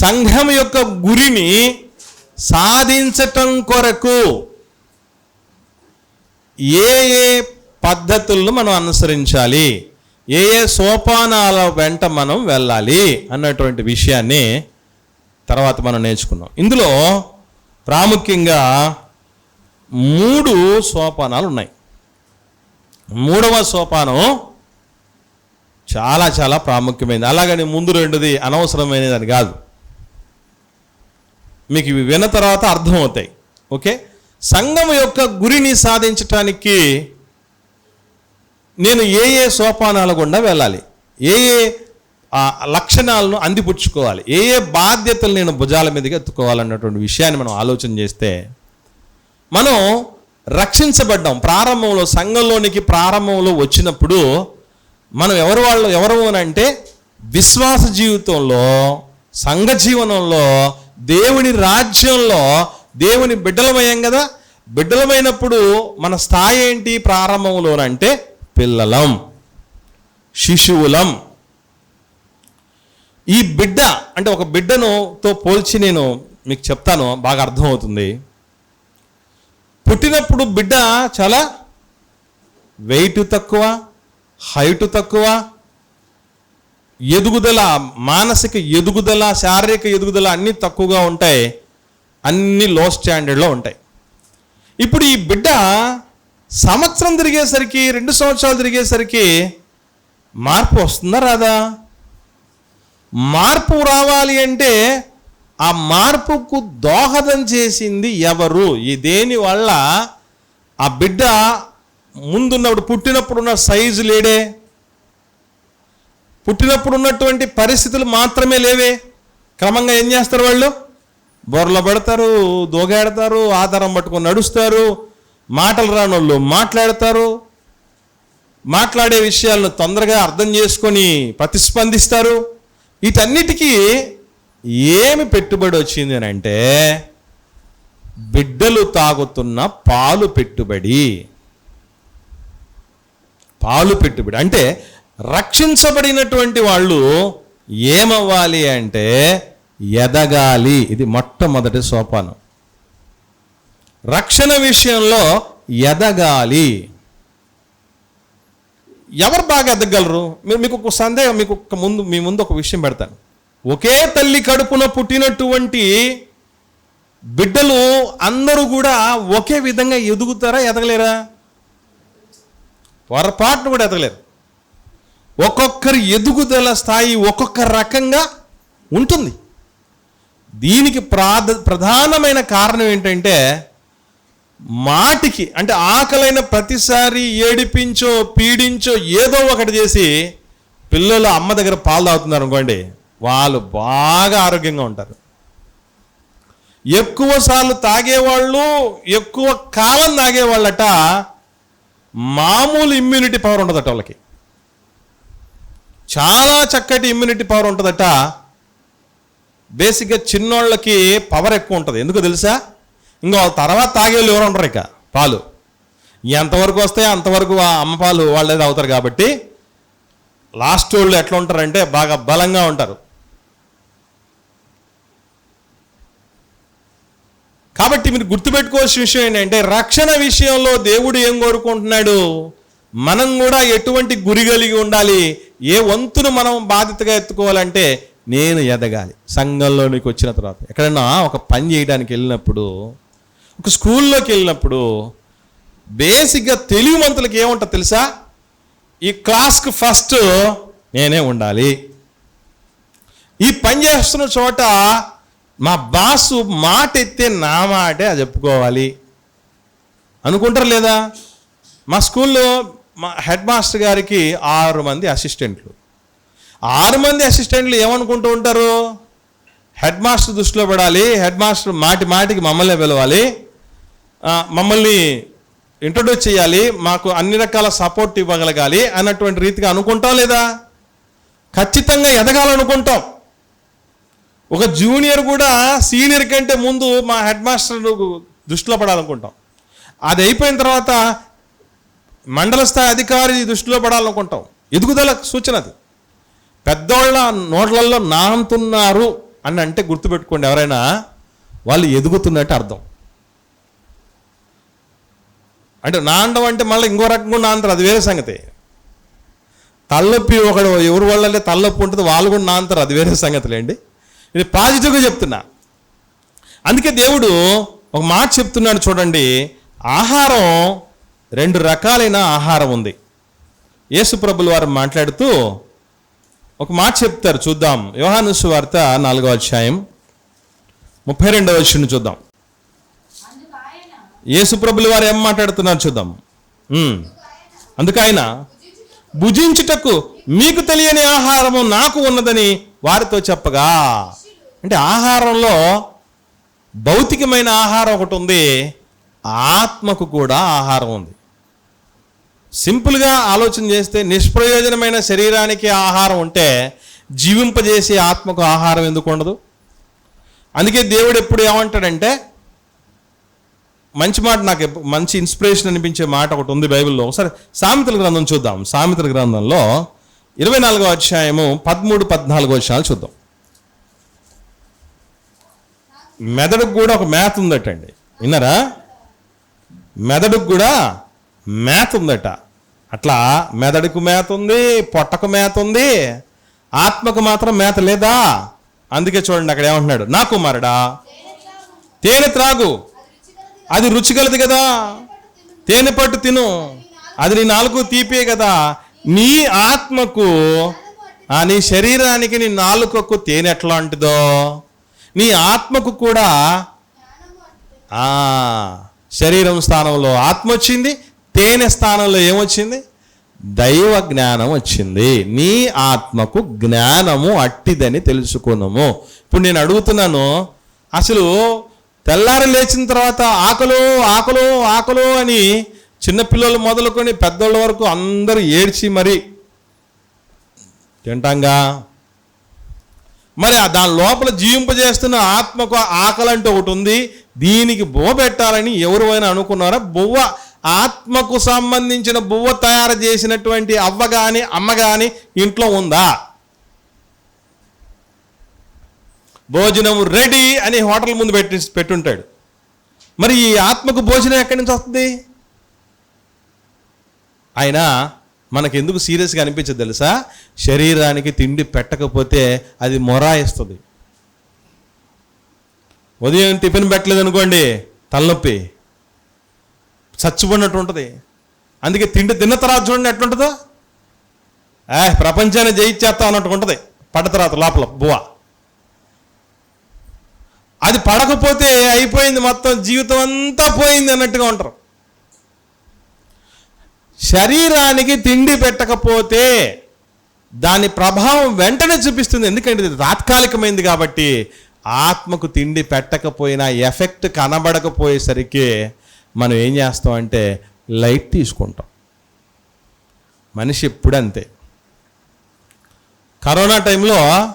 సంఘం యొక్క గురిని సాధించటం కొరకు ఏ ఏ పద్ధతులను మనం అనుసరించాలి? ఏ ఏ సోపానాల వెంట మనం వెళ్ళాలి? అన్నటువంటి విషయాన్ని తర్వాత మనం నేర్చుకున్నాం ఇందులో ప్రాముఖ్యంగా మూడు సోపానాలు ఉన్నాయి. మూడవ సోపానం చాలా చాలా ప్రాముఖ్యమైనది. అలాగని ముందు రెండుది అనవసరమైనది అని కాదు. మీకు ఇవి విన్న తర్వాత అర్థమవుతాయి. ఓకే? సంఘం యొక్క గురిని సాధించటానికి నేను ఏ ఏ సోపానాల గుండా వెళ్ళాలి? ఏ ఏ ఆ, లక్షణాలను అందిపుచ్చుకోవాలి? ఏ ఏ బాధ్యతలు నేను భుజాల మీదకి ఎత్తుకోవాలన్నటువంటి విషయాన్ని మనం ఆలోచన చేస్తే మనం రక్షించబడ్డాం. ప్రారంభంలో సంఘంలోనికి ప్రారంభంలో వచ్చినప్పుడు మనం ఎవరు వాళ్ళు ఎవరు అని అంటే విశ్వాస జీవితంలో సంఘ జీవనంలో దేవుని రాజ్యంలో దేవుని బిడ్డలమయ్యాం కదా. బిడ్డలమైనప్పుడు మన స్థాయి ఏంటి? ప్రారంభంలోనంటే పిల్లలం శిశువులం. ఈ బిడ్డ అంటే ఒక బిడ్డను తో పోల్చి నేను మీకు చెప్తాను బాగా అర్థమవుతుంది. పుట్టినప్పుడు బిడ్డ చాలా వెయిట్ తక్కువ హైట్ తక్కువ ఎదుగుదల మానసిక ఎదుగుదల శారీరక ఎదుగుదల అన్నీ తక్కువగా ఉంటాయి. అన్నీ లో స్టాండర్డ్లో ఉంటాయి. ఇప్పుడు ఈ బిడ్డ సంవత్సరం తిరిగేసరికి రెండు సంవత్సరాలు తిరిగేసరికి మార్పు వస్తుందా రాదా? మార్పు రావాలి అంటే ఆ మార్పుకు దోహదం చేసింది ఎవరు? ఈ దేని వల్ల ఆ బిడ్డ ముందున్నప్పుడు పుట్టినప్పుడు ఉన్న సైజు లేడే. పుట్టినప్పుడు ఉన్నటువంటి పరిస్థితులు మాత్రమే లేవే. క్రమంగా ఏం చేస్తారు వాళ్ళు? బొర్రలు పెడతారు దోగాడతారు ఆధారం పట్టుకొని నడుస్తారు మాటలు రానోళ్ళు మాట్లాడతారు. మాట్లాడే విషయాలను తొందరగా అర్థం చేసుకొని ప్రతిస్పందిస్తారు. వీటన్నిటికీ ఏమి పెట్టుబడి వచ్చింది అని అంటే బిడ్డలు తాగుతున్న పాలు పెట్టుబడి. పాలు పెట్టుబడి. అంటే రక్షించబడినటువంటి వాళ్ళు ఏమవ్వాలి అంటే ఎదగాలి. ఇది మొట్టమొదటి సోపానం. రక్షణ విషయంలో ఎదగాలి. ఎవరు బాగా ఎదగలరు? మీరు మీకు ఒక సందేహం మీకు ఒక ముందు మీ ముందు ఒక విషయం పెడతాను. ఒకే తల్లి కడుపున పుట్టినటువంటి బిడ్డలు అందరూ కూడా ఒకే విధంగా ఎదుగుతారా ఎదగలేరా? పొరపాటును కూడా ఎదగలేరు. ఒక్కొక్కరి ఎదుగుదల స్థాయి ఒక్కొక్క రకంగా ఉంటుంది. దీనికి ప్రాధ ప్రధానమైన కారణం ఏంటంటే మాటికి అంటే ఆకలైన ప్రతిసారి ఏడిపించో పీడించో ఏదో ఒకటి చేసి పిల్లలు అమ్మ దగ్గర పాలు తాగుతున్నారు అనుకోండి వాళ్ళు బాగా ఆరోగ్యంగా ఉంటారు. ఎక్కువ సార్లు తాగేవాళ్ళు ఎక్కువ కాలం తాగేవాళ్ళట మామూలు ఇమ్యూనిటీ పవర్ ఉండదట వాళ్ళకి. చాలా చక్కటి ఇమ్యూనిటీ పవర్ ఉంటుందట. బేసిక్గా చిన్నోళ్ళకి పవర్ ఎక్కువ ఉంటుంది. ఎందుకో తెలుసా? ఇంకా తర్వాత తాగేళ్ళు ఎవరు ఉండరు ఇక. పాలు. ఎంతవరకు వస్తే అంతవరకు ఆ అమ్మ పాలు వాళ్ళేది అవుతారు కాబట్టి లాస్ట్ వాళ్ళు ఎట్లా ఉంటారంటే బాగా బలంగా ఉంటారు. కాబట్టి మీరు గుర్తుపెట్టుకోవాల్సిన విషయం ఏంటంటే రక్షణ విషయంలో దేవుడు ఏం కోరుకుంటున్నాడు? మనం కూడా ఎటువంటి గురి కలిగి ఉండాలి? ఏ వంతును మనం బాధ్యతగా ఎత్తుకోవాలంటే నేను ఎదగాలి. సంఘంలోనికి వచ్చిన తర్వాత. ఎక్కడన్నా ఒక పని చేయడానికి వెళ్ళినప్పుడు ఒక స్కూల్లోకి వెళ్ళినప్పుడు బేసిక్గా తెలుగు మంతులకు ఏముంటుంది తెలుసా? ఈ క్లాస్కి ఫస్ట్ నేనే ఉండాలి. ఈ పని చేస్తున్న చోట మా బాసు మాట ఎత్తే నా మాటే అది చెప్పుకోవాలి. అనుకుంటారు లేదా? మా స్కూల్లో మా హెడ్ మాస్టర్ గారికి ఆరు మంది అసిస్టెంట్లు. ఆరు మంది అసిస్టెంట్లు ఏమనుకుంటూ ఉంటారు? హెడ్ మాస్టర్ దృష్టిలో పడాలి హెడ్ మాస్టర్ మాటి మాటికి మమ్మల్ని పిలవాలి మమ్మల్ని ఇంట్రొడ్యూస్ చేయాలి మాకు అన్ని రకాల సపోర్ట్ ఇవ్వగలగాలి అన్నటువంటి రీతిగా అనుకుంటాం లేదా? ఖచ్చితంగా ఎదగాలనుకుంటాం. ఒక జూనియర్ కూడా సీనియర్ కంటే ముందు మా హెడ్ మాస్టర్ దృష్టిలో పడాలనుకుంటాం. అది అయిపోయిన తర్వాత మండల స్థాయి అధికారి దృష్టిలో పడాలనుకుంటాం. ఎదుగుదల సూచన అది. పెద్దోళ్ళ నోట్లలో నాంతున్నారు అని అంటే గుర్తుపెట్టుకోండి ఎవరైనా వాళ్ళు ఎదుగుతున్నట్టు అర్థం. అంటే నాండం అంటే మళ్ళీ ఇంకో రకంగా నాంతరు అది వేరే సంగతి. తలనొప్పి ఒకడు ఎవరి వాళ్ళంటే తలనొప్పి ఉంటుంది వాళ్ళు కూడా నాంతరు అది వేరే సంగతిలేండి ఇది పాజిటివ్గా చెప్తున్నా. అందుకే దేవుడు ఒక మాట చెప్తున్నాడు చూడండి ఆహారం రెండు రకాలైన ఆహారం ఉంది. యేసుప్రభులు వారు మాట్లాడుతూ ఒక మాట చెప్తారు చూద్దాం. యోహాను వార్త నాలుగో అధ్యాయం ముప్పై రెండవ వచ్చిన చూద్దాం. యేసుప్రభులు వారు ఏం మాట్లాడుతున్నారు చూద్దాం. ఉమ్. అందుకు ఆయన భుజించుటకు మీకు తెలియని ఆహారము నాకు ఉన్నదని వారితో చెప్పగా అంటే ఆహారంలో భౌతికమైన ఆహారం ఒకటి ఉంది. ఆత్మకు కూడా ఆహారం ఉంది. సింపుల్గా ఆలోచన చేస్తే నిష్ప్రయోజనమైన శరీరానికి ఆహారం ఉంటే జీవింపజేసే ఆత్మకు ఆహారం ఎందుకు ఉండదు? అందుకే దేవుడు ఎప్పుడు ఏమంటాడంటే మంచి మాట నాకు మంచి ఇన్స్పిరేషన్ అనిపించే మాట ఒకటి ఉంది బైబిల్లో. ఒకసారి సామెతల గ్రంథం చూద్దాం. సామెతల గ్రంథంలో ఇరవై నాలుగో అధ్యాయము పదమూడు పద్నాలుగో అధ్యాయాలు చూద్దాం. మెదడుకు కూడా ఒక మేత ఉందటండి. విన్నారా? మెదడుకు కూడా మేత ఉందట. అట్లా మెదడుకు మేత ఉంది పొట్టకు మేత ఉంది ఆత్మకు మాత్రం మేత లేదా? అందుకే చూడండి అక్కడ ఏమంటున్నాడు నా కుమారుడా తేనె త్రాగు అది రుచిగలది కదా తేనె పట్టు తిను అది నీ నాలుగు తీపే కదా నీ ఆత్మకు ఆ నీ శరీరానికి నీ నాలుకకు తేనె ఎట్లాంటిదో? నీ ఆత్మకు కూడా శరీరం స్థానంలో ఆత్మ వచ్చింది తేనె స్థానంలో ఏమొచ్చింది? దైవ జ్ఞానం వచ్చింది. నీ ఆత్మకు జ్ఞానము అట్టిదని తెలుసుకున్నాము ఇప్పుడు నేను అడుగుతున్నాను అసలు తెల్లారి లేచిన తర్వాత ఆకలు ఆకలు ఆకలు అని చిన్నపిల్లలు మొదలుకొని పెద్దోళ్ళ వరకు అందరూ ఏడ్చి మరి తింటాంగా? మరి దాని లోపల జీవింపజేస్తున్న ఆత్మకు ఆకలి అంటే ఒకటి ఉంది దీనికి బువ్వ పెట్టాలని ఎవరైనా అనుకున్నారా? బువ్వ ఆత్మకు సంబంధించిన బువ్వ తయారు చేసినటువంటి అవ్వ కానీ అమ్మ కానీ ఇంట్లో ఉందా? భోజనం రెడీ అని హోటల్ ముందు పెట్టి పెట్టుంటాడు. మరి ఈ ఆత్మకు భోజనం ఎక్కడి నుంచి వస్తుంది? ఆయన మనకు ఎందుకు సీరియస్గా అనిపించదు తెలుసా? శరీరానికి తిండి పెట్టకపోతే అది మొరాయిస్తుంది. ఉదయం టిఫిన్ పెట్టలేదు అనుకోండి తలనొప్పి. చచ్చిపోయినట్టు ఉంటుంది. అందుకే తిండి తిన్న తర్వాత చూడండి ఎట్లుంటుందో. ఏ ప్రపంచాన్ని జయించేస్తా అన్నట్టు ఉంటుంది. పడ్డ తర్వాత లోపల బువ్వ. అది పడకపోతే అయిపోయింది మొత్తం జీవితం అంతా పోయింది అన్నట్టుగా ఉంటారు. శరీరానికి తిండి పెట్టకపోతే దాని ప్రభావం వెంటనే చూపిస్తుంది. ఎందుకంటే ఇది తాత్కాలికమైంది కాబట్టి ఆత్మకు తిండి పెట్టకపోయినా ఎఫెక్ట్ కనబడకపోయేసరికి మనం ఏం చేస్తాం అంటే లైట్ తీసుకుంటాం. మనిషి ఎప్పుడు అంతే కరోనా టైంలో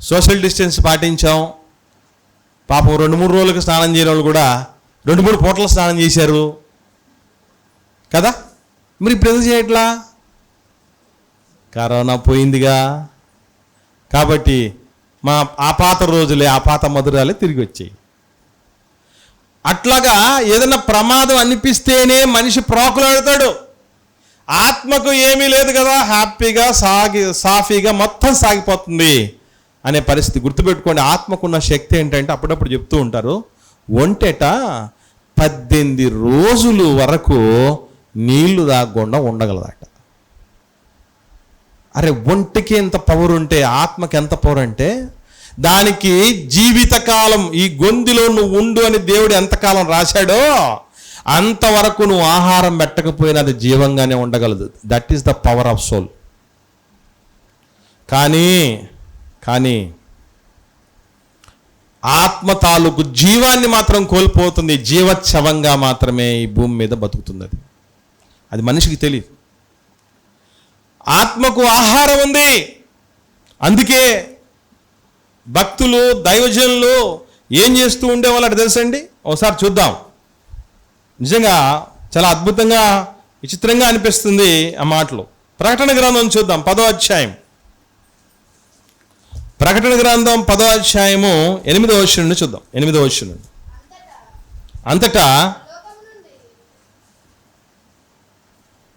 సోషల్ డిస్టెన్స్ పాటించాం. పాపం రెండు మూడు రోజులకు స్నానం చేయని వాళ్ళు కూడా రెండు మూడు పూటలు స్నానం చేశారు. కదా? మరి ఇప్పుడు ఎందుకు చేయట్లా? కరోనా పోయిందిగా. కాబట్టి మా ఆ పాత రోజులే ఆ పాత మధురాలే తిరిగి వచ్చాయి అట్లాగా ఏదైనా ప్రమాదం అనిపిస్తేనే మనిషి ప్రోకులాడతాడు ఆత్మకు ఏమీ లేదు కదా హ్యాపీగా సాగి సాఫీగా మొత్తం సాగిపోతుంది అనే పరిస్థితి గుర్తుపెట్టుకోండి. ఆత్మకున్న శక్తి ఏంటంటే అప్పుడప్పుడు చెప్తూ ఉంటారు ఒంటెట పద్దెనిమిది రోజులు వరకు నీళ్ళు తాగకుండా ఉండగలదట. అరే ఒంటికి ఎంత పవర్ ఉంటే ఆత్మకి ఎంత పవర్ అంటే దానికి జీవితకాలం ఈ గొంతులో నువ్వు ఉండు అని దేవుడు ఎంతకాలం రాశాడో అంతవరకు నువ్వు ఆహారం పెట్టకపోయినా అది జీవంగానే ఉండగలదు. That is the power of soul కానీ కానీ ఆత్మ తాలూకు జీవాన్ని మాత్రం కోల్పోతుంది జీవచ్ఛవంగా మాత్రమే ఈ భూమి మీద బతుకుతుంది అది అది మనిషికి తెలియదు ఆత్మకు ఆహారం ఉంది. అందుకే భక్తులు దైవజనులు ఏం చేస్తూ ఉండేవాళ్ళు అంటే తెలుసండి ఒకసారి చూద్దాం. నిజంగా చాలా అద్భుతంగా విచిత్రంగా అనిపిస్తుంది ఆ మాటలు. ప్రకటన గ్రంథం చూద్దాం పదో అధ్యాయం. ప్రకటన గ్రంథం పదో అధ్యాయము ఎనిమిదో వచ్చిన నుండి చూద్దాం. ఎనిమిదో వచ్చిన నుండి. అంతటా లోకము నుండి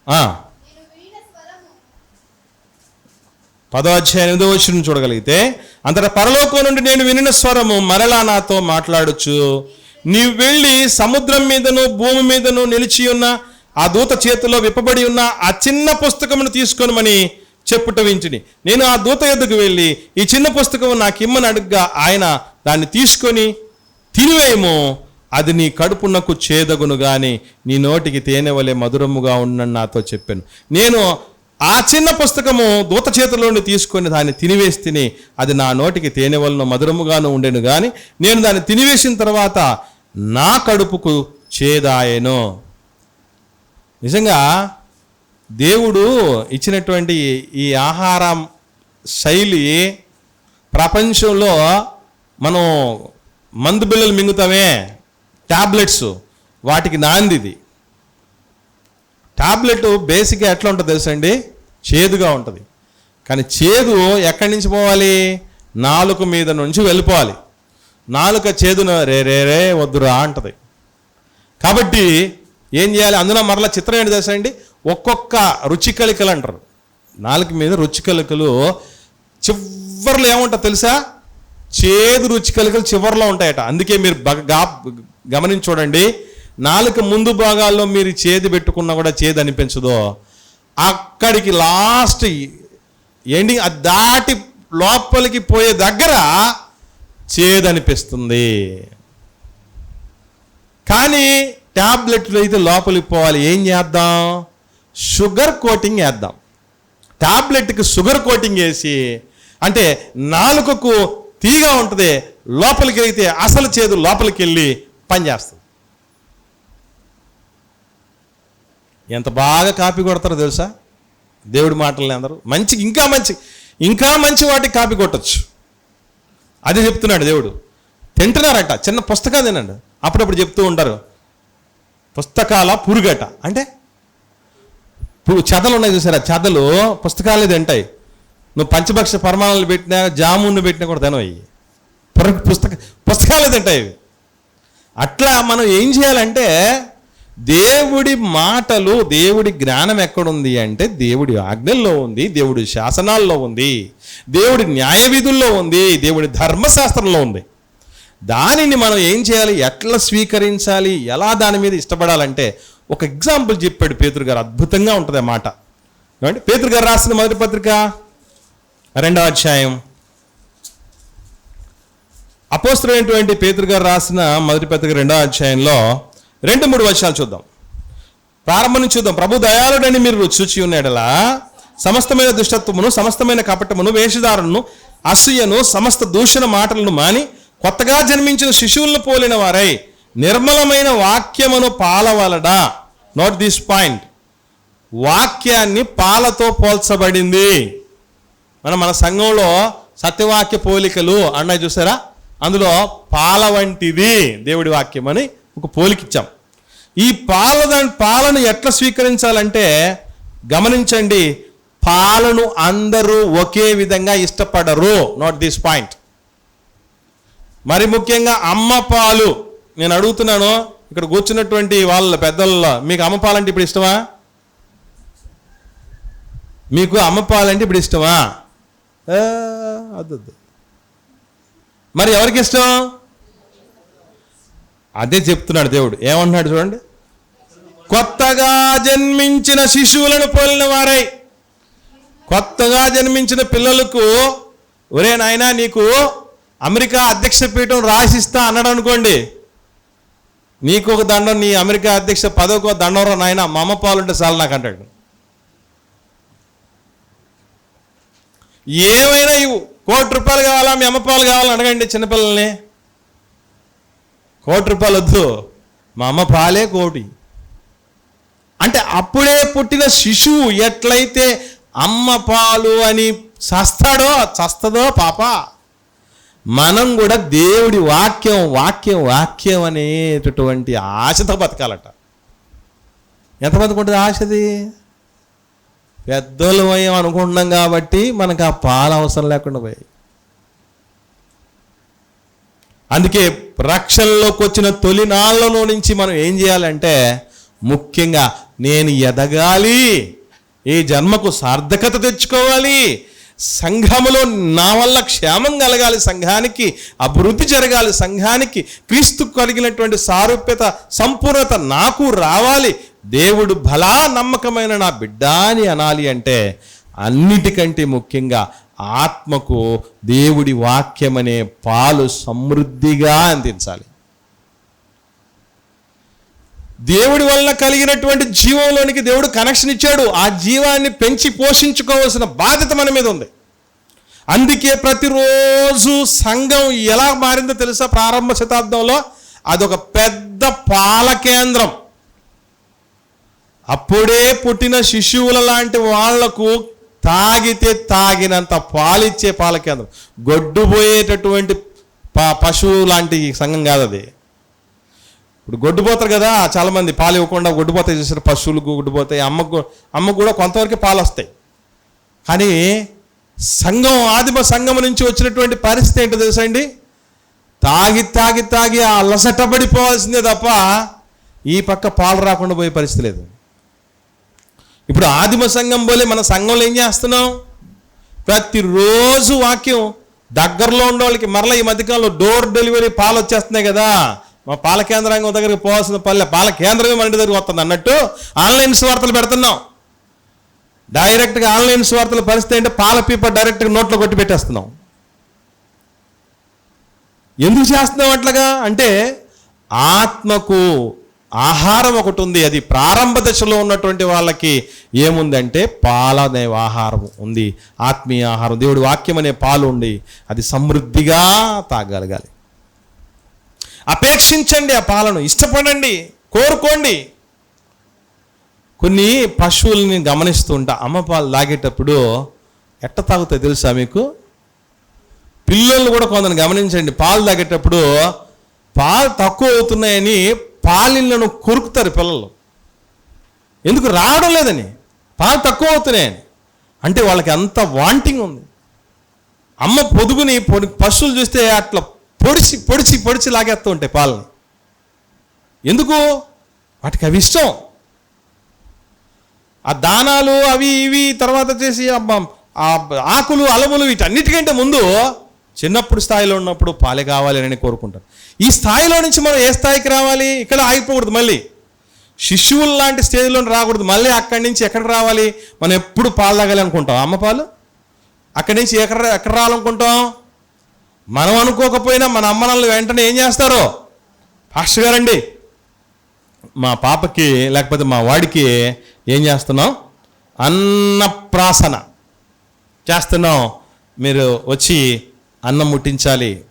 ఆ, నేను వినిన స్వరము పదో అధ్యాయం ఎనిమిదో వచ్చిన చూడగలిగితే అంతట పరలోకం నుండి నేను వినిన స్వరము మరలా నాతో మాట్లాడొచ్చు నీవు వెళ్ళి సముద్రం మీదను భూమి మీదను నిలిచి ఉన్న ఆ దూత చేతిలో విప్పబడి ఉన్న ఆ చిన్న పుస్తకమును తీసుకొనమని చెప్పుట వింటిని. నేను ఆ దూత ఎద్దుకు వెళ్ళి ఈ చిన్న పుస్తకం నాకు ఇమ్మని అడుగ్గా ఆయన దాన్ని తీసుకొని తినివేయము అది నీ కడుపునకు చేదగును గాని నీ నోటికి తేనె వలె మధురముగా ఉండని నాతో చెప్పాను. నేను ఆ చిన్న పుస్తకము దూత చేతిలోని తీసుకొని దాన్ని తినివేసి తిని అది నా నోటికి తేనె వలన మధురముగాను ఉండెను కానీ నేను దాన్ని తినివేసిన తర్వాత నా కడుపుకు చేదాయను. నిజంగా దేవుడు ఇచ్చినటువంటి ఈ ఆహారం శైలి ప్రపంచంలో మనం మందు బిళ్ళలు మింగుతామే. ట్యాబ్లెట్స్ వాటికి నాంది ఇది. బేసిక్గా ఎట్లా ఉంటుంది తెలుసండి చేదుగా ఉంటుంది. కానీ చేదు ఎక్కడి నుంచి పోవాలి? నాలుక మీద నుంచి వెళ్ళిపోవాలి. నాలుక చేదును రే రే రే వద్దురా అంటది. కాబట్టి ఏం చేయాలి? అందులో మరలా చిత్రం ఏంటి తెలుసా అండి? ఒక్కొక్క రుచి కలికలు అంటారు. నాలుక మీద రుచి కలికలు చివర్లో ఏముంటుంది తెలుసా? చేదు రుచి చివరిలో చివర్లో ఉంటాయట. అందుకే మీరు గా- గమనించి చూడండి. నాలుక ముందు భాగాల్లో మీరు చేదు పెట్టుకున్నా కూడా చేదు అనిపించదో. అక్కడికి లాస్ట్ ఎండింగ్ అది దాటి లోపలికి పోయే దగ్గర చేదనిపిస్తుంది. కానీ ట్యాబ్లెట్లు అయితే లోపలికి పోవాలి ఏం చేద్దాం? షుగర్ కోటింగ్ వేద్దాం. ట్యాబ్లెట్కి షుగర్ కోటింగ్ వేసి అంటే నాలుకకు తీగా ఉంటుంది లోపలికి వెళితే అసలు చేదు లోపలికి వెళ్ళి పనిచేస్తుంది. ఎంత బాగా కాపీ కొడతారో తెలుసా? దేవుడి మాటలని అందరూ. మంచి ఇంకా మంచి ఇంకా మంచి వాటికి కాపీ కొట్టచ్చు. అది చెప్తున్నాడు దేవుడు. తింటున్నారట చిన్న పుస్తకాలు తినండి. అప్పుడప్పుడు చెప్తూ ఉంటారు. పుస్తకాల పురుగట. అంటే పు- చెదలు ఉన్నాయి చూసారా? చెదలు పుస్తకాలే తింటాయి. నువ్వు పంచభక్ష పరమాణాలు పెట్టినా జామున్ను పెట్టినా కూడా తినవి పుర పుస్తక పుస్తకాలే తింటాయి అట్లా మనం ఏం చేయాలంటే దేవుడి మాటలు దేవుడి జ్ఞానం ఎక్కడుంది అంటే దేవుడి ఆజ్ఞల్లో ఉంది దేవుడి శాసనాల్లో ఉంది దేవుడి న్యాయ విధుల్లో ఉంది దేవుడి ధర్మశాస్త్రంలో ఉంది. దానిని మనం ఏం చేయాలి? ఎట్లా స్వీకరించాలి? ఎలా దాని మీద ఇష్టపడాలంటే ఒక ఎగ్జాంపుల్ చెప్పాడు పేతురు గారు. అద్భుతంగా ఉంటుంది ఆ మాట. ఏమంటే పేతురు గారు రాసిన మొదటి పత్రిక రెండవ అధ్యాయం. అపోస్త్రమైనటువంటి పేతురు గారు రాసిన మొదటి పత్రిక రెండవ అధ్యాయంలో రెండు మూడు వర్షాలు చూద్దాం. ప్రారంభం నుంచి చూద్దాం. ప్రభు దయాళుడని మీరు చూచి ఉన్నాడలా? సమస్తమైన దుష్టత్వమును సమస్తమైన కపటమును వేషధారులను అసూయను సమస్త దూషణ మాటలను మాని కొత్తగా జన్మించిన శిశువులను పోలిన వారై నిర్మలమైన వాక్యమును పాలవలడా నోట్ దిస్ పాయింట్ వాక్యాన్ని పాలతో పోల్చబడింది. మనం మన సంఘంలో సత్యవాక్య పోలికలు అన్నాయి చూసారా? అందులో పాల వంటిది దేవుడి వాక్యం అని ఒక పోలికిచ్చాం. ఈ పాల పాలను ఎట్లా స్వీకరించాలంటే గమనించండి పాలను అందరూ ఒకే విధంగా ఇష్టపడరు. నాట్ దిస్ పాయింట్ మరి ముఖ్యంగా అమ్మ పాలు నేను అడుగుతున్నాను ఇక్కడ కూర్చున్నటువంటి వాళ్ళ పెద్దల్లో మీకు అమ్మ పాలంటే ఇప్పుడు ఇష్టమా? మీకు అమ్మ పాలంటే ఇప్పుడు ఇష్టమా? ఆ, మరి ఎవరికి ఇష్టం? అదే చెప్తున్నాడు దేవుడు. ఏమంటున్నాడు చూడండి? కొత్తగా జన్మించిన శిశువులను పోలిన వారై. కొత్తగా జన్మించిన పిల్లలకు ఒరే నాయనా నీకు అమెరికా అధ్యక్ష పీఠం రాసిస్తా అన్నాడు అనుకోండి. నీకు ఒక దండం నీ అమెరికా అధ్యక్ష పదవికి ఒక దండం రా నాయన మా అమ్మ పాలుంటే చాలు నాకు అంటాడు. ఏమైనా ఇవ్వు. కోటి రూపాయలు కావాలా మీ అమ్మ పాలు కావాలని అడగండి చిన్నపిల్లల్ని. కోటి రూపాయలు వద్దు. మా అమ్మ పాలే కోటి. అంటే అప్పుడే పుట్టిన శిశువు ఎట్లయితే అమ్మ పాలు అని చస్తాడో చస్తదో పాప మనం కూడా దేవుడి వాక్యం వాక్యం వాక్యం అనేటటువంటి ఆశతో బతకాలట. ఎంత బతుకుంటుంది ఆశది? పెద్దోళ్ళు అనుకుంటున్నాం కాబట్టి మనకు ఆ పాలు అవసరం లేకుండా పోయాయి. అందుకే రక్షణలోకి వచ్చిన తొలినాళ్ళలో నుంచి మనం ఏం చేయాలంటే ముఖ్యంగా నేను ఎదగాలి ఈ జన్మకు సార్థకత తెచ్చుకోవాలి సంఘములో నా వల్ల క్షేమం కలగాలి సంఘానికి అభివృద్ధి జరగాలి సంఘానికి క్రీస్తు కలిగినటువంటి సారూప్యత సంపూర్ణత నాకు రావాలి దేవుడు బలా నమ్మకమైన నా బిడ్డ అని అనాలి అంటే అన్నిటికంటే ముఖ్యంగా ఆత్మకు దేవుడి వాక్యమనే పాలు సమృద్ధిగా అందించాలి. దేవుడి వల్ల కలిగినటువంటి జీవంలోనికి దేవుడు కనెక్షన్ ఇచ్చాడు. ఆ జీవాన్ని పెంచి పోషించుకోవాల్సిన బాధ్యత మన మీద ఉంది. అందుకే ప్రతిరోజు సంఘం ఎలా మారిందో తెలుసా? ప్రారంభ శతాబ్దంలో అదొక పెద్ద పాల కేంద్రం. అప్పుడే పుట్టిన శిశువుల లాంటి వాళ్ళకు తాగితే తాగినంత పాలిచ్చే పాల కేంద్రం. గొడ్డుపోయేటటువంటి ప- పశువు లాంటి సంఘం కాదు అది. ఇప్పుడు గొడ్డుపోతారు కదా చాలామంది పాలు ఇవ్వకుండా గొడ్డుపోతాయి చూసారు పశువులకు గొడ్డుపోతాయి అమ్మకు అమ్మకు కూడా కొంతవరకు పాలు వస్తాయి కానీ సంఘం ఆదిమ సంఘం నుంచి వచ్చినటువంటి పరిస్థితి ఏంటో తెలుసా అండి? తాగి తాగి తాగి ఆ అలసటపడిపోవాల్సిందే తప్ప ఈ పక్క పాలు రాకుండా పోయే పరిస్థితి లేదు. ఇప్పుడు ఆదిమ సంఘం పోలే మన సంఘంలో ఏం చేస్తున్నాం? ప్రతిరోజు వాక్యం దగ్గరలో ఉన్న వాళ్ళకి మరలా ఈ మధ్యకాలంలో డోర్ డెలివరీ పాలు వచ్చేస్తున్నాయి కదా. మా పాల కేంద్రాంగం దగ్గరికి పోవాల్సిన పల్లె పాల కేంద్రమే మన ఇంటి దగ్గరికి వస్తుంది అన్నట్టు ఆన్లైన్ స్వార్థలు పెడుతున్నాం. డైరెక్ట్గా ఆన్లైన్ స్వార్థల పరిస్థితి అంటే పాల పీప డైరెక్ట్గా నోట్లో కొట్టి పెట్టేస్తున్నాం. ఎందుకు చేస్తున్నాం అట్లాగా? అంటే ఆత్మకు ఆహారం ఒకటి ఉంది. అది ప్రారంభ దశలో ఉన్నటువంటి వాళ్ళకి ఏముందంటే పాల అనే ఆహారం ఉంది. ఆత్మీయ ఆహారం. దేవుడి వాక్యం అనే పాలు ఉంది అది సమృద్ధిగా తాగలగాలి. అపేక్షించండి ఆ పాలను. ఇష్టపడండి. కోరుకోండి. కొన్ని పశువుల్ని గమనిస్తూ ఉంటా అమ్మ పాలు తాగేటప్పుడు ఎట్ట తాగుతాయి తెలుసా మీకు? పిల్లలు కూడా కొందరు గమనించండి. పాలు తాగేటప్పుడు పాలు తక్కువ అవుతున్నాయని పాలిళ్ళను కొరుకుతారు పిల్లలు. ఎందుకు రావడం లేదని? పాలు తక్కువ అవుతున్నాయని అంటే వాళ్ళకి అంత వాంటింగ్ ఉంది. అమ్మ పొదుగుని పొడి పశువులు చూస్తే అట్లా పొడిచి పొడిచి పొడిచి లాగేస్తూ ఉంటాయి పాలని. ఎందుకు? వాటికి అవి ఇష్టం. ఆ దానాలు అవి ఇవి తర్వాత వచ్చేసి ఆకులు అలములు వీటన్నిటికంటే ముందు చిన్నప్పుడు స్థాయిలో ఉన్నప్పుడు పాలే కావాలి అని కోరుకుంటారు. ఈ స్థాయిలో నుంచి మనం ఏ స్థాయికి రావాలి? ఇక్కడ ఆగిపోకూడదు మళ్ళీ. శిశువులు లాంటి స్టేజ్లో రాకూడదు. మళ్ళీ అక్కడి నుంచి ఎక్కడ రావాలి? మనం ఎప్పుడు పాలు తాగాలి అనుకుంటాం. అమ్మ పాలు? అక్కడి నుంచి ఎక్కడ ఎక్కడ రావాలనుకుంటాం? మనం అనుకోకపోయినా మన అమ్మ వెంటనే ఏం చేస్తారో? పాస్టర్ గారండి మా పాపకి లేకపోతే మా వాడికి ఏం చేస్తున్నాం? అన్నప్రాసన చేస్తున్నాం. మీరు వచ్చి అన్నం ముట్టించాలి.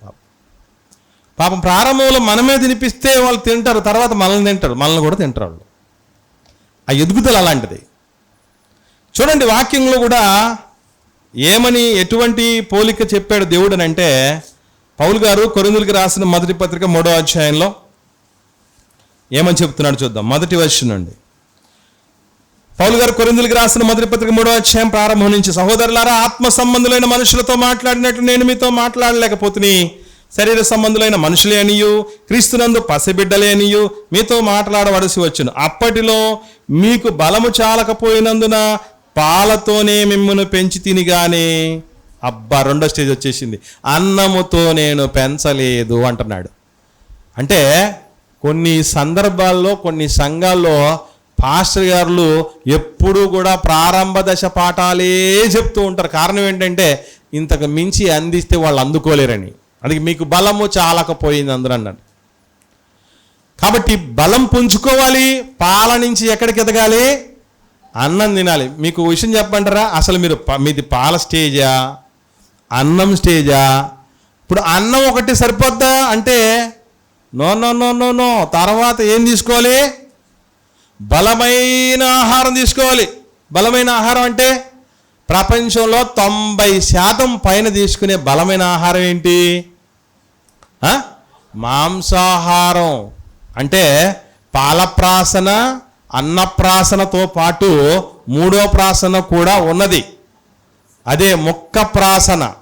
పాపం ప్రారంభంలో మనమే తినిపిస్తే వాళ్ళు తింటారు తర్వాత మనల్ని తింటారు మనల్ని కూడా తింటారు వాళ్ళు. ఆ ఎదుగుదల అలాంటిది. చూడండి వాక్యంలో కూడా ఏమని ఎటువంటి పోలిక చెప్పాడు దేవుడు అని అంటే పౌలు గారు కొరిందులకి రాసిన మొదటి పత్రిక మూడో అధ్యాయంలో ఏమని చెప్తున్నాడు చూద్దాం. మొదటి వర్షం నుండి పౌలు గారు కొరిందులకి రాసిన మొదటి పత్రిక మూడో అధ్యాయం ప్రారంభం నుంచి సహోదరులారా ఆత్మ సంబంధులైన మనుషులతో మాట్లాడినట్టు నేను మీతో మాట్లాడలేకపోతుని శరీర సంబంధులైన మనుషులే అనియు క్రీస్తునందు పసిబిడ్డలే అనియు మీతో మాట్లాడవలసి వచ్చును. అప్పటిలో మీకు బలము చాలకపోయినందున పాలతోనే మిమ్మల్ని పెంచి తినిగానే. అబ్బా రెండో స్టేజ్ వచ్చేసింది. అన్నముతో నేను పెంచలేదు అంటున్నాడు. అంటే కొన్ని సందర్భాల్లో కొన్ని సంఘాల్లో పాస్టర్ గారులు ఎప్పుడూ కూడా ప్రారంభ దశ పాఠాలే చెప్తూ ఉంటారు. కారణం ఏంటంటే ఇంతకు మించి అందిస్తే వాళ్ళు అందుకోలేరని. అందుకే మీకు బలము చాలకపోయింది అందరూ అన్నాడు. కాబట్టి బలం పుంజుకోవాలి పాల నుంచి ఎక్కడికి ఎదగాలి? అన్నం తినాలి. మీకు విషయం చెప్పంటారా అసలు మీరు ప- మీది పాల స్టేజా? అన్నం స్టేజా? ఇప్పుడు అన్నం ఒకటి సరిపోద్దా? అంటే no no no no no. తర్వాత ఏం తీసుకోవాలి? బలమైన ఆహారం తీసుకోవాలి. బలమైన ఆహారం అంటే ప్రపంచంలో తొంభై శాతం పైన తీసుకునే బలమైన ఆహారం ఏంటి? మాంసాహారం. అంటే పాలప్రాసన అన్నప్రాసనతో పాటు మూడో ప్రాసన కూడా ఉన్నది. అదే ముక్క ప్రాసన.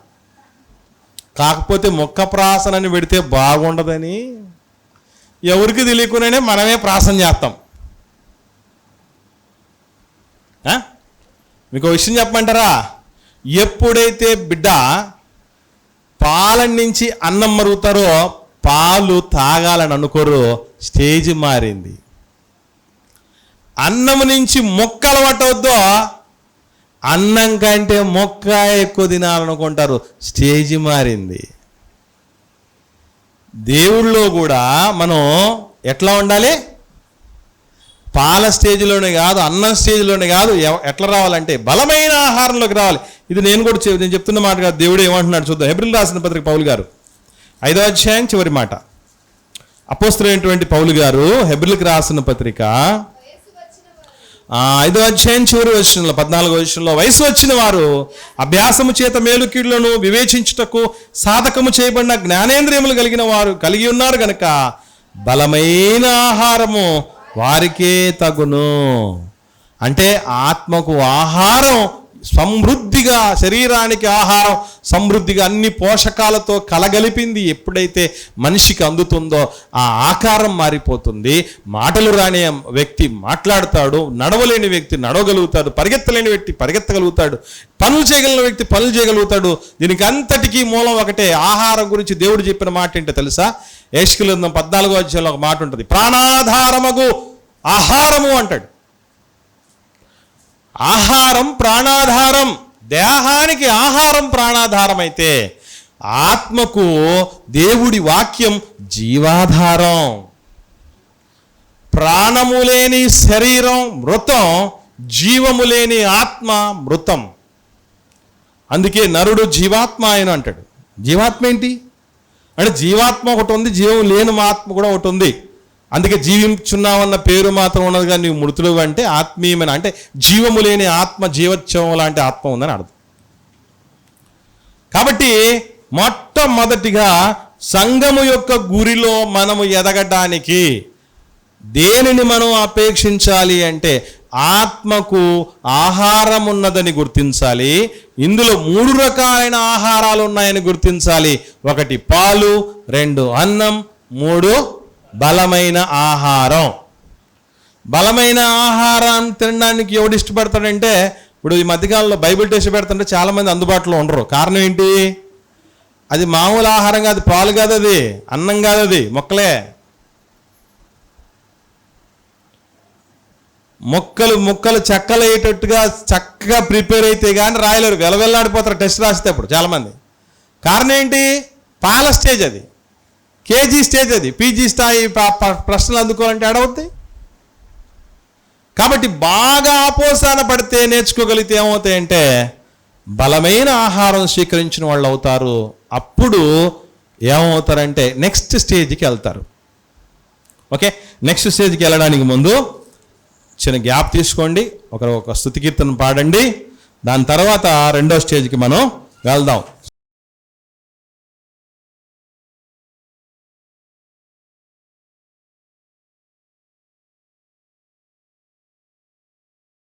కాకపోతే ముక్క ప్రాసనని పెడితే బాగుండదని ఎవరికి తెలియకుండానే మనమే ప్రాసన చేస్తాం ఆ? మీకు ఒక విషయం చెప్పమంటారా? ఎప్పుడైతే బిడ్డ పాల నుంచి అన్నం మరుగుతారో పాలు తాగాలని అనుకోరు స్టేజ్ మారింది. అన్నం నుంచి మొక్క పట్టవద్దో అన్నం కంటే మొక్క ఎక్కువ తినాలనుకుంటారు స్టేజ్ మారింది. దేవుళ్ళో కూడా మనం ఎట్లా ఉండాలి? పాల స్టేజ్లోనే కాదు అన్నం స్టేజ్లోనే కాదు ఎట్లా రావాలంటే బలమైన ఆహారంలోకి రావాలి. ఇది నేను కూడా చెప్- నేను చెప్తున్న మాట కాదు దేవుడు ఏమంటున్నాడు చూద్దాం. హెబ్రిల్ రాసిన పత్రిక పౌలు గారు ఐదో అధ్యాయం చివరి మాట. అపోస్తులైనటువంటి పౌలు గారు హెబ్రిల్కి రాసిన పత్రిక వయస్సు ఐదో అధ్యాయం చివరి వచనంలో పద్నాలుగో వచనంలో వయసు వచ్చిన వారు అభ్యాసము చేత మేలుకీళ్ళను వివేచించుటకు సాధకము చేయబడిన జ్ఞానేంద్రియములు కలిగిన వారు కలిగి ఉన్నారు గనక బలమైన ఆహారము వారికే తగును. అంటే ఆత్మకు ఆహారం సమృద్ధిగా శరీరానికి ఆహారం సమృద్ధిగా అన్ని పోషకాలతో కలగలిపింది ఎప్పుడైతే మనిషికి అందుతుందో ఆ ఆకారం మారిపోతుంది. మాటలు రాని వ్యక్తి మాట్లాడతాడు నడవలేని వ్యక్తి నడవగలుగుతాడు పరిగెత్తలేని వ్యక్తి పరిగెత్తగలుగుతాడు పనులు చేయగలిగిన వ్యక్తి పనులు చేయగలుగుతాడు. దీనికి అంతటికీ మూలం ఒకటే ఆహారం గురించి దేవుడు చెప్పిన మాట ఏంటో తెలుసా? ఏష్కులందం పద్నాలుగో అధ్యాయంలో ఒక మాట ఉంటుంది. ప్రాణాధారమగు ఆహారము అంటాడు. ఆహారం ప్రాణాధారం. దేహానికి ఆహారం ప్రాణాధారం అయితే ఆత్మకు దేవుడి వాక్యం జీవాధారం. ప్రాణము లేని శరీరం మృతం జీవము లేని ఆత్మ మృతం. అందుకే నరుడు జీవాత్మ ఆయన అంటాడు. జీవాత్మ ఏంటి? అంటే జీవాత్మ ఒకటి ఉంది జీవం లేని ఆత్మ కూడా ఒకటి ఉంది. అందుకే జీవించున్నావన్న పేరు మాత్రం ఉన్నది కానీ నువ్వు మృతులు అంటే ఆత్మీయమైన అంటే జీవము లేని ఆత్మ జీవోత్సవం లాంటి ఆత్మ ఉందని అర్థం. కాబట్టి మొట్టమొదటిగా సంఘము యొక్క గురిలో మనము ఎదగటానికి దేనిని మనం అపేక్షించాలి అంటే ఆత్మకు ఆహారం ఉన్నదని గుర్తించాలి ఇందులో మూడు రకాలైన ఆహారాలు ఉన్నాయని గుర్తించాలి. ఒకటి పాలు రెండు అన్నం మూడు బలమైన ఆహారం. బలమైన ఆహారం తినడానికి ఎవడు ఇష్టపడతాడంటే ఇప్పుడు ఈ మధ్యకాలంలో బైబిల్ టెస్ట్ పెడుతుంటే చాలామంది అందుబాటులో ఉండరు. కారణం ఏంటి? అది మామూలు ఆహారం కాదు పాలు కాదు అది అన్నం కాదు అది మొక్కలే. మొక్కలు మొక్కలు చెక్కలు అయ్యేటట్టుగా చక్కగా ప్రిపేర్ అయితే కానీ రాయలేరు. వెలవెల్లాడిపోతారు టెస్ట్ రాస్తే అప్పుడు చాలామంది. కారణం ఏంటి? పాల స్టేజ్ అది. కేజీ స్టేజ్ అది. పీజీ స్థాయి ప్రశ్నలు అందుకోవాలంటే అడవుద్ది కాబట్టి బాగా అపోసాన పడితే నేర్చుకోగలిగితే ఏమవుతాయంటే బలమైన ఆహారం స్వీకరించిన వాళ్ళు అవుతారు. అప్పుడు ఏమవుతారంటే నెక్స్ట్ స్టేజ్కి వెళ్తారు. ఓకే? నెక్స్ట్ స్టేజ్కి వెళ్ళడానికి ముందు చిన్న గ్యాప్ తీసుకోండి. ఒక ఒక స్థుతి కీర్తన పాడండి. దాని తర్వాత రెండో స్టేజ్కి మనం వెళ్దాం.